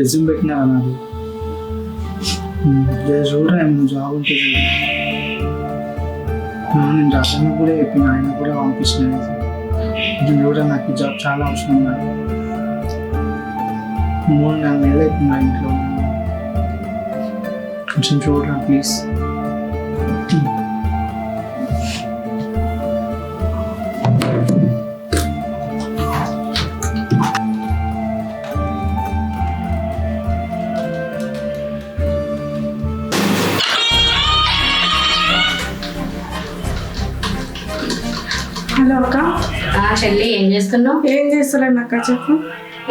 నేను రెజ్యూమ్ పెట్టినా కదా చూడరా ఏమైనా జాబ్ ఉంటుంది నేను రాజన్న కూడా చెప్పిన ఆయన కూడా పంపించిన కొంచెం చూడరా నాకు ఈ జాబ్ చాలా అవసరం నాకు మూడు నాలుగు నెలలు అయిపోయింది ఇంట్లో. కొంచెం చూడరా ప్లీజ్ చెల్లి ఏం చేస్తున్నావు? ఏం చేస్తలేను అక్క చెప్పు.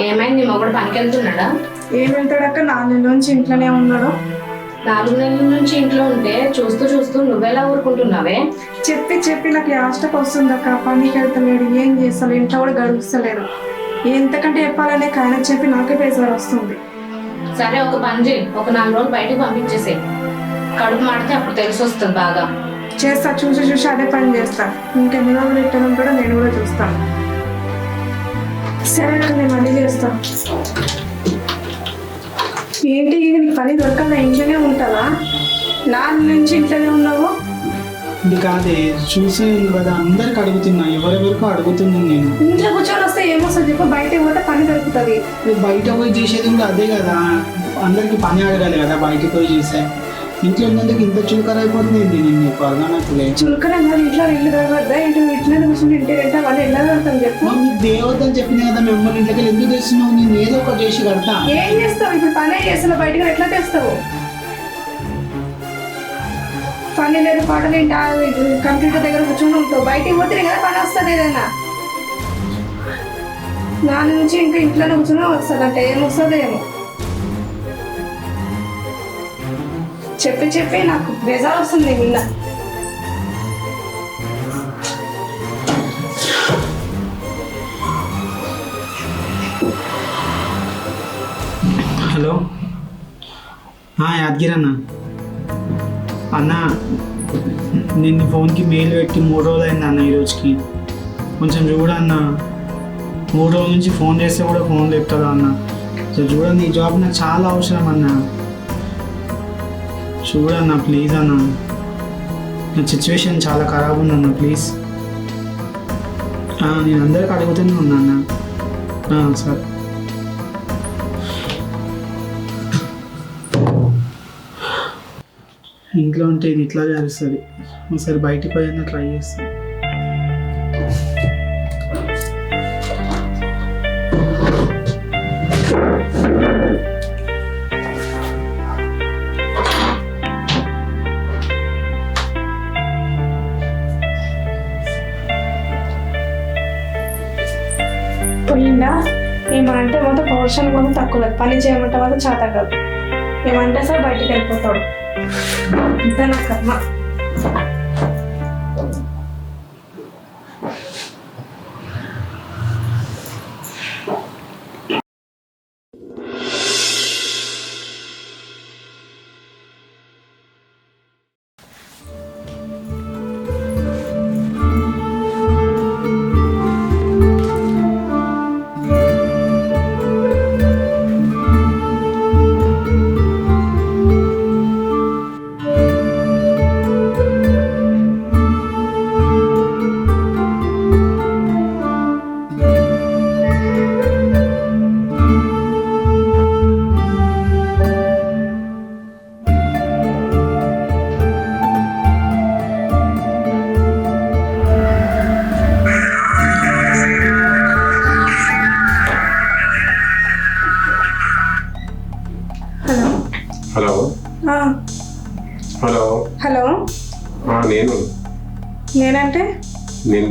ఏమైంది? మొగుడు పనికి వెళ్తున్నాడా? ఏం వెళ్తాడక్క నాలుగు నెలల నుంచి ఇంట్లోనే ఉన్నాడు. నాలుగు నెలల నుంచి ఇంట్లో ఉంటే చూస్తూ చూస్తూ నువ్వెలా ఊరుకుంటున్నావే? చెప్పి చెప్పి నాకు యాస్టకు వస్తుంది అక్క పనికి వెళ్తలేడు ఏం చేస్తాడు ఇంట్లో కూడా గడుస్తలేడు. ఎంతకంటే చెప్పాలనే ఆయన చెప్పి నాకే బేజారు వస్తుంది. సరే ఒక పని చేయి. ఒక నాలుగు రోజులు బయటకు పంపించేసే కడుపు మాడితే అప్పుడు తెలిసి వస్తుంది బాగా. చేస్తా చూసి చూసి అదే పని చేస్తా. ఇంకెన్ని రోజులు ఇట్లా ఉంటాడో నేను కూడా చూస్తాను సరే అక్క నేను మళ్ళీ చేస్తా. ఏంటి నీకు పని దొరకదా? ఇంట్లోనే ఉంటావా? నాలుగు నుంచి ఇంట్లోనే ఉన్నావు? ఇది కాదే చూసే కదా అందరికి అడుగుతున్నా ఎవరెవరికో అడుగుతున్నాను నేను. ఇంట్లో కూర్చొని వస్తే ఏమొస్తుంది చెప్పు బయటకు పోతే పని దొరుకుతుంది. బయట పోయి చేసేది కూడా అదే కదా. అందరికి పని అడగాలి కదా బయటకు పోయి చేసే ఉన్నందుకు ఇంత చులకర అయిపోతుంది ఏంటి నేను చులకన కాదు ఇంట్లో ఇల్లు దొరకద్దా ఇంటి ఇంట్లో కూర్చొని ఇంటి రెంటే వాళ్ళు ఎలా దొరుకుతాం చెప్పు. నీకు చెప్పిన కదా మేము ఇంట్లోకి ఎందుకు తెస్తున్నావు? నేను ఏదో ఒకటి చేసి కడతా. ఏం చేస్తావు? ఇప్పుడు పనే చేస్తున్నావు బయటకు ఎట్లా తెస్తావు? పని లేదు పాటలు ఏంటి? ఆ కంప్యూటర్ దగ్గర కూర్చొని ఉంటావు. బయటికి పోతే కదా పని వస్తుంది ఏదైనా? దాని నుంచి ఇంకా ఇంట్లోనే కూర్చొని వస్తుందంట. ఏం వస్తుందో ఏమో చెప్పి చెప్పి నాకు బెజార్ వస్తుంది నిన్న. హలో. యాదగిరి అన్న. అన్న నేను ఫోన్కి మెయిల్ పెట్టి మూడు రోజులు అయింది అన్న ఈరోజుకి కొంచెం చూడన్న మూడు రోజుల నుంచి ఫోన్ చేస్తే కూడా ఫోన్ చెప్తాడు అన్న. సో చూడండి ఈ జాబ్ నాకు చాలా అవసరం అన్న. చూడన్న ప్లీజ్ అన్న. నా సిచ్యువేషన్ చాలా ఖరాబ్ ఉందన్న ప్లీజ్ నేను అందరికి అడుగుతూనే ఉన్నా అన్న. సరే. ఇంట్లో ఉంటే ఇది ఇట్లా జరుగుతుంది ఒకసారి బయటికి పోయినా ట్రై చేస్తాను పోయిందా ఏమంటే మొత్తం పోర్షన్ మొత్తం తక్కువ లేదు. పని చేయమంటే మాత్రం చేత కాదు ఏమంటే సార్ బయటికి వెళ్ళిపోతాడు. ఇంత నా కర్మ.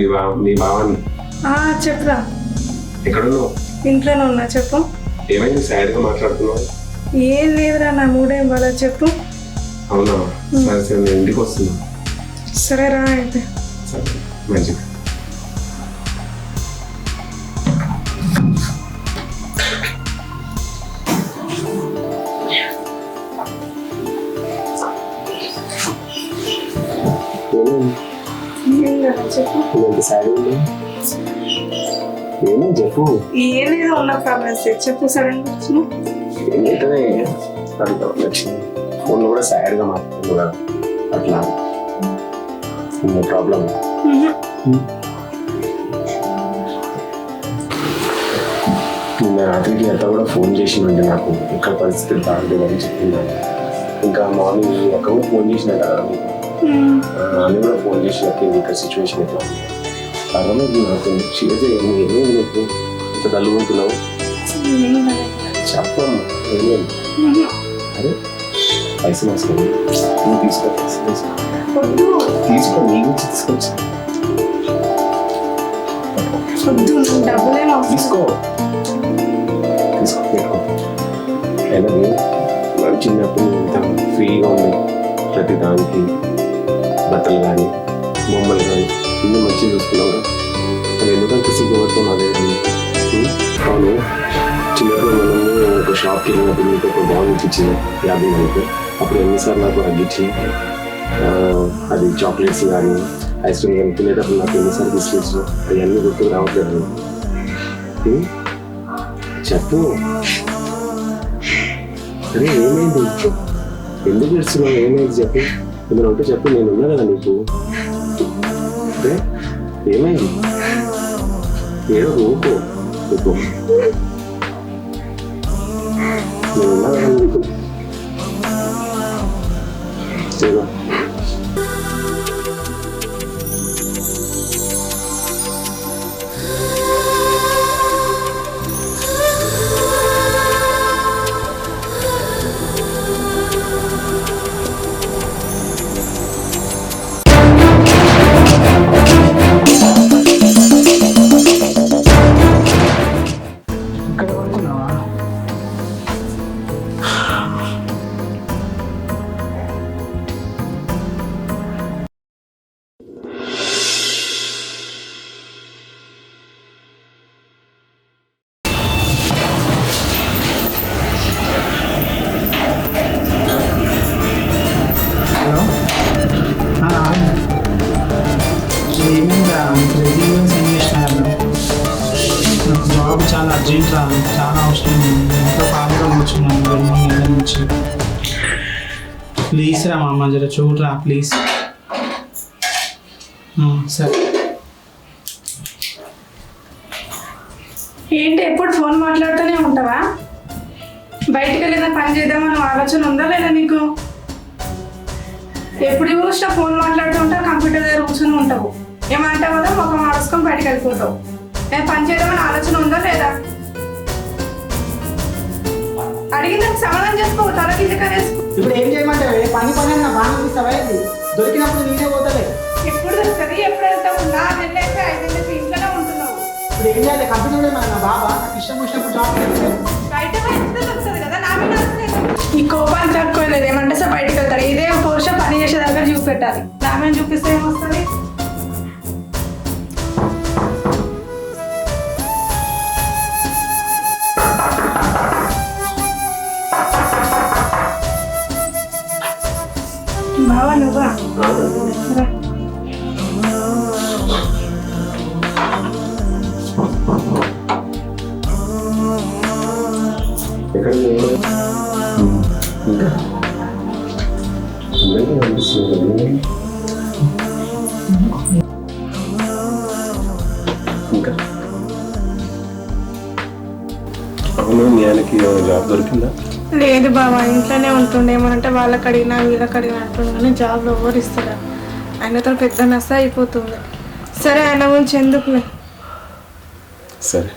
మీ భావాన్ని ఆ, చెప్పురా. ఎక్కడున్నావు? ఇంట్లోనే ఉన్నా చెప్పు. ఏమైంది? సాడ్గా మాట్లాడుతున్నావు? ఏం లేదురా నా మూడేం బాగా చెప్పు. అవునా? సరే సరే నేను ఇంటికి వస్తున్నా. సరే రా అయితే. సరే మంచిది. చెప్పు. ఎంత సాడ్ ఉంది ఏమో చెప్పు. ఏం లేదు ఉన్న ప్రాబ్లమ్స్ చెప్పు సడన్ ఏమైతే అడుగుతావు నచ్చింది ఫోన్ కూడా సాడ్గా మాట్లాడుతుంది కదా అట్లా. ఉన్న ప్రాబ్లం. నిన్న రాత్రికి అంతా కూడా ఫోన్ చేసిందంటే నాకు. ఇక్కడ పరిస్థితి బాగలేదని చెప్పిందండి ఇంకా మార్నింగ్ ఒక్క కూడా ఫోన్ చేసిన కదా. మీకు అని కూడా ఫోన్ చేసి చెప్పింది ఇక్కడ సిచ్యువేషన్ ఎట్లా ఉంది పర్వాలేదు నాకు సీరియస్ ఏమేమి నీకు ఇంత తల్లుకుంటున్నావు చెప్పమ్మా ఏమేమి అరే పైసలు వస్తుంది నువ్వు తీసుకో పైసలు తీసుకో. వద్దు తీసుకో నీ గురించి తీసుకొచ్చి వద్దు నాకు డబ్బులేం అవసరం తీసుకో తీసుకో పెట్టుకో అలాగే మనం చిన్నప్పుడు ఇంత ఫ్రీగా ఉంది ప్రతి దానికి బట్టలు కానీ బొమ్మలు కానీ ఇన్ని మంచిగా చూసుకున్నావు కదా. ఎందుకంటే ఎందుకంత సిగ్గుపడుతున్నావు అదే అవును. చిన్నప్పుడు మనము ఒక షాప్కి వెళ్ళినప్పుడు మీకు ఒక బాల్ ఇచ్చింది యాభై మనకు అప్పుడు ఎన్నిసార్లు నాకు అగ్గించి అది చాక్లెట్స్ కానీ ఐస్ క్రీమ్ కానీ తినేటప్పుడు నాకు ఎన్నిసార్లు బిస్కెట్స్ అవన్నీ గుర్తుకు రావట్లేదు చెప్పు. అరే ఏమైంది? ఎందుకు ఇస్తున్నావు ఏమైంది? చెప్పు. ఏమైనా ఉంటే చెప్పు నేను ఉన్నా కదా నీకు. అరే ఏమైంది? ఏడో ఊకో ఊకో నేను ఉన్నా కదా నీకు. చాలా రా చాలా అవసరం ఎంతో బాధగా కూర్చున్నాను. రెండు మూడు నెలల నుంచి? ప్లీజ్ రా మామ జర చూడరా ప్లీజ్. సరే. ఏంటి ఎప్పుడు ఫోన్ మాట్లాడుతూనే ఉంటావా? బయటికి వెళ్ళిన పని చేద్దామని ఆలోచన ఉందా లేదా నీకు? ఎప్పుడు చూసినా ఫోన్ మాట్లాడుతూ ఉంటావు కంప్యూటర్ దగ్గర కూర్చొని ఉంటావు. ఏమంటావు కదా ముఖం ఆడుచుకొని బయటికి వెళ్ళిపోతావు. నేను పని చేద్దామని ఆలోచన ఉందా లేదా? అడిగిన దానికి సమాధానం చేసుకో తల కింద ఇప్పుడు ఏం చేయమంటావే? పని పని అన్న బాగా ఇది దొరికినప్పుడు నేనే పోతలే. ఎప్పుడు వస్తుంది ఎప్పుడు వెళ్తావు? నా నెలలైతే ఐదు నెలలైతే ఇంట్లోనే ఉంటున్నావు. ఇప్పుడు ఏం చేయాలి? కంపెనీ మన నా బాబా నాకు ఇష్టం వచ్చినప్పుడు జాబ్ బయట వస్తుంది కదా నా మీద. ఈ కోపాలు తక్కువలేదు ఏమంటే సార్ బయటకు వెళ్తారు ఇదే పురుష పని చేసే దగ్గర చూపెట్టాలి. నా మీద చూపిస్తే ఏమొస్తుంది? ఎక్కడ లేవు? ఇంకా అందరికీ కనిపిస్తుంది ఇంకా అవును మీ ఆయనకి జాబ్ దొరికిందా లేదు బాబా ఇంట్లోనే ఉంటుండే. ఏమంటే వాళ్ళకి అడిగినా వీళ్ళకి అడిగినా అంటుండే. కానీ ఎవరు ఇస్తారు ఆయనతో పెద్ద నష్ట అయిపోతుంది. సరే ఆయన గురించి ఎందుకులే? సరే.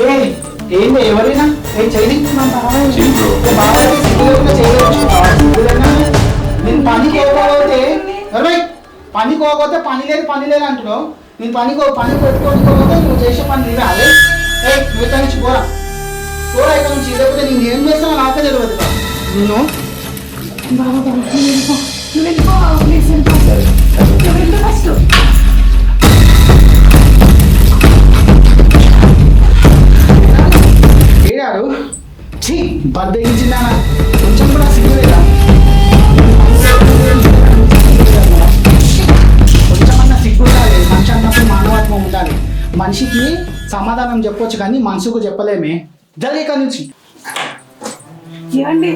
ఏ ఏంది ఎవరైనా? మా బాబాయ్. చేయలేకపోతున్నావా? సిగ్గులేనా? నేను పనికి పోకపోతే ఎవరై పనికి పోకపోతే పని లేదు పని లేదు అంటున్నావు. నేను పనికి పని పెట్టుకోకపోతే నువ్వు చేసే పని నీవే అదే? ఏ నువ్వు పోరా. పోరా ఇక్కడ నుంచి లేకపోతే నేను ఏం చేస్తానో నాకే తెలియదు నేను? బాబా బాబా నువ్వు వెళ్ళిపో. నువ్వు వెళ్ళిపో బాబా ప్లీజ్ వెళ్ళిపో. నువ్వు వెళ్ళు ఫస్ట్ ఏడాడు ఛీ బద్దగించిందా కొంచెం కూడా సిగ్గు లేదా? కొంచెమన్నా సిగ్గు ఉండాలి. మనిషి అన్నప్పుడు మానవత్వం ఉండాలి. మనిషికి సమాధానం చెప్పొచ్చు కానీ మనసుకు చెప్పలేమే. జల్లి నుంచి. ఏమండి?